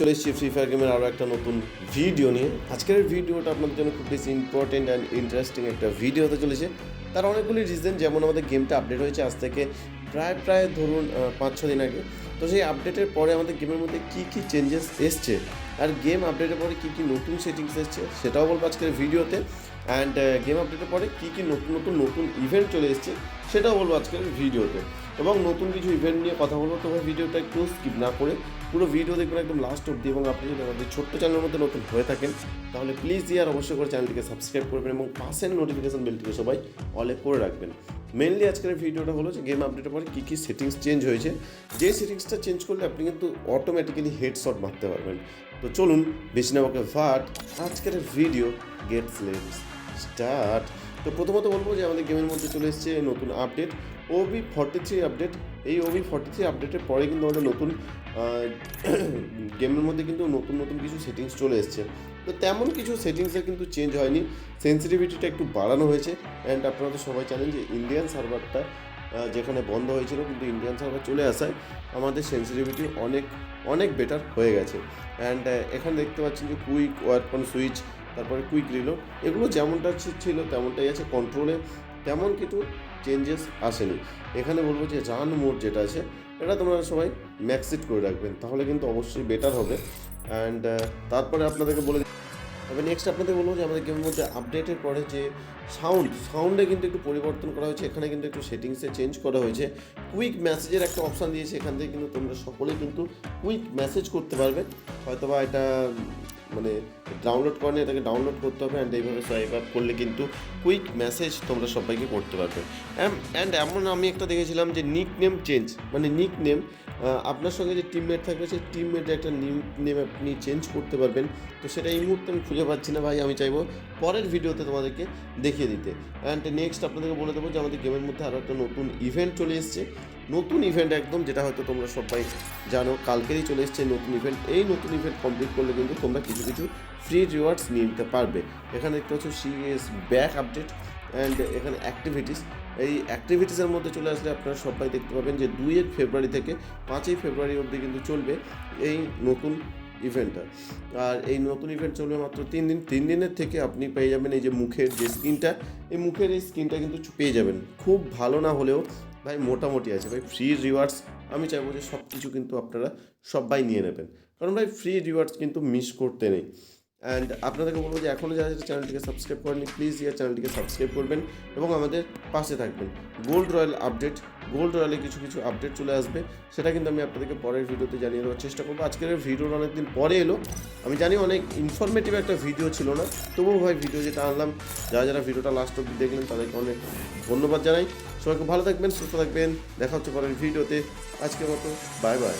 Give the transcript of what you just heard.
চলে এসেছি free fire গেমের আরও একটা নতুন ভিডিও নিয়ে। আজকের ভিডিওটা আপনাদের জন্য খুব বেশি ইম্পর্টেন্ট অ্যান্ড ইন্টারেস্টিং একটা ভিডিও হতে চলেছে। তার অনেকগুলি রিজন যেমন আমাদের গেমটা আপডেট হয়েছে আজ থেকে প্রায় প্রায় ধরুন পাঁচ ছ দিন আগে। তো সেই আপডেটের পরে আমাদের গেমের মধ্যে কী কী চেঞ্জেস এসছে? আর গেম আপডেটের পরে কী কী নতুন সেটিংস এসছে? সেটাও বলব আজকের ভিডিওতে অ্যান্ড গেম আপডেটের পরে কী কী নতুন নতুন নতুন ইভেন্ট চলে এসছে, সেটাও বলব আজকের ভিডিওতে এবং নতুন কিছু ইভেন্ট নিয়ে কথা বলব, তবে ভিডিওটা একটু স্কিপ না করে পুরো ভিডিও দেখবেন একদম লাস্ট অব্দি এবং আপনি যদি আমাদের ছোট্ট চ্যানেলের মধ্যে নতুন হয়ে থাকেন, তাহলে প্লিজ ইয়ার অবশ্যই করে চ্যানেলটিকে সাবস্ক্রাইব করবেন এবং পাশের নোটিফিকেশন বেলটিকে সবাই অলে করে রাখবেন। মেনলি আজকের ভিডিওটা হলো যে গেম আপডেটের পরে কী কী সেটিংস চেঞ্জ হয়েছে। যে সেটিংসটা চেঞ্জ করলে আপনি কিন্তু অটোমেটিক্যালি হেডশট মারতে পারবেন। তো চলুন ওকে ফাট আজকের ভিডিও গেটস লেটস স্টার্ট তো প্রথমত বলব যে আমাদের গেমের মধ্যে চলে এসেছে নতুন update OB forty three update এই ওবি ফর্টি থ্রি আপডেটের পরে কিন্তু আমাদের নতুন গেমের মধ্যে কিন্তু নতুন নতুন কিছু সেটিংস চলে এসছে। তো তেমন কিছু সেটিংসের কিন্তু চেঞ্জ হয়নি। সেন্সিটিভিটিটা একটু বাড়ানো হয়েছে। অ্যান্ড আপনারা তো সবাই জানেন যে ইন্ডিয়ান সার্ভারটা যেখানে বন্ধ হয়েছিল, কিন্তু ইন্ডিয়ান সার্ভার চলে আসায় আমাদের সেন্সিটিভিটি অনেক অনেক বেটার হয়ে গেছে। অ্যান্ড এখানে দেখতে পাচ্ছেন যে কুইক ওয়ারপন সুইচ তারপরে কুইক রিলোড এগুলো যেমনটা ছিল তেমনটাই আছে। কন্ট্রোলে তেমন কিছু চেঞ্জেস আসেনি। এখানে বলব যে রান মোড যেটা আছে, এটা তোমরা সবাই ম্যাক্সিট করে রাখবেন, তাহলে কিন্তু অবশ্যই বেটার হবে। অ্যান্ড তারপরে আপনাদেরকে বলে তবে নেক্সট আপনাদের বলব যে আমাদের গেমের মধ্যে আপডেটের পরে যে সাউন্ড সাউন্ডে কিন্তু একটু পরিবর্তন করা হয়েছে, এখানে কিন্তু একটু সেটিংসে চেঞ্জ করা হয়েছে। কুইক মেসেজের একটা অপশান দিয়েছে, এখান থেকে কিন্তু তোমরা সকলেই কিন্তু কুইক মেসেজ করতে পারবে। হয়তোবা এটা মানে ডাউনলোড করেনি এটাকে ডাউনলোড করতে হবে অ্যান্ড এইভাবে সোয়াইপ আপ করলে কিন্তু কুইক মেসেজ তোমরা সবাইকে করতে পারবে। অ্যান্ড এমন আমি একটা দেখেছিলাম যে নিক নেম চেঞ্জ মানে নিক নেম আপনার সঙ্গে যে টিমমেট থাকবে, সেই টিমমেটের একটা নেম আপনি চেঞ্জ করতে পারবেন। তো সেটা এই মুহূর্তে আমি খুঁজে পাচ্ছি না ভাই, আমি চাইব পরের ভিডিওতে তোমাদেরকে দেখিয়ে দিতে। অ্যান্ড নেক্সট আপনাদেরকে বলে দেবো যে আমাদের গেমের মধ্যে আরও একটা নতুন ইভেন্ট চলে এসছে। নতুন ইভেন্ট একদম, যেটা হয়তো তোমরা সবাই জানো, কালকেরই চলে এসছে নতুন ইভেন্ট এই নতুন ইভেন্ট কমপ্লিট করলে কিন্তু তোমরা কিছু কিছু ফ্রি রিওয়ার্ডস নিয়ে নিতে পারবে। এখানে দেখতে পাচ্ছ সিএস ব্যাক আপডেট অ্যান্ড এখানে অ্যাক্টিভিটিস এই অ্যাক্টিভিটিসের মধ্যে চলে আসলে আপনারা সবাই দেখতে পাবেন যে দুই ফেব্রুয়ারি থেকে পাঁচই ফেব্রুয়ারি অবধি কিন্তু চলবে এই নতুন ইভেন্টটা আর এই নতুন ইভেন্ট চলবে মাত্র তিন দিন, তিন দিনের থেকে আপনি পেয়ে যাবেন এই যে মুখের যে স্কিনটা এই মুখের এই স্কিনটা কিন্তু পেয়ে যাবেন। খুব ভালো না হলেও ভাই মোটামুটি আছে। ভাই ফ্রি রিওয়ার্ডস আমি চাইব যে সব কিছু কিন্তু আপনারা সবাই নিয়ে নেবেন। কারণ ভাই ফ্রি রিওয়ার্ডস কিন্তু মিস করতে নেই। অ্যান্ড আপনাদেরকে বলব যে এখনও যারা চ্যানেলটিকে সাবস্ক্রাইব করেনি প্লিজ ইয়ার চ্যানেলটিকে সাবস্ক্রাইব করবেন এবং আমাদের পাশে থাকবেন। গোল্ড রয়্যাল আপডেট গোল্ড রয়্যালে কিছু কিছু আপডেট চলে আসবে, সেটা কিন্তু আমি আপনাদেরকে পরের ভিডিওতে জানিয়ে দেওয়ার চেষ্টা করব। আজকের ভিডিওর অনেকদিন পরে এলো, আমি জানি অনেক ইনফরমেটিভ একটা ভিডিও ছিল না, তবুও ভাই ভিডিও যেটা আনলাম, যারা যারা ভিডিওটা লাস্ট অব্দি দেখলেন তাদেরকে অনেক ধন্যবাদ জানাই। সবাইকে ভালো থাকবেন, সুস্থ থাকবেন, দেখা হচ্ছে পরের ভিডিওতে। আজকের মতো বাই বাই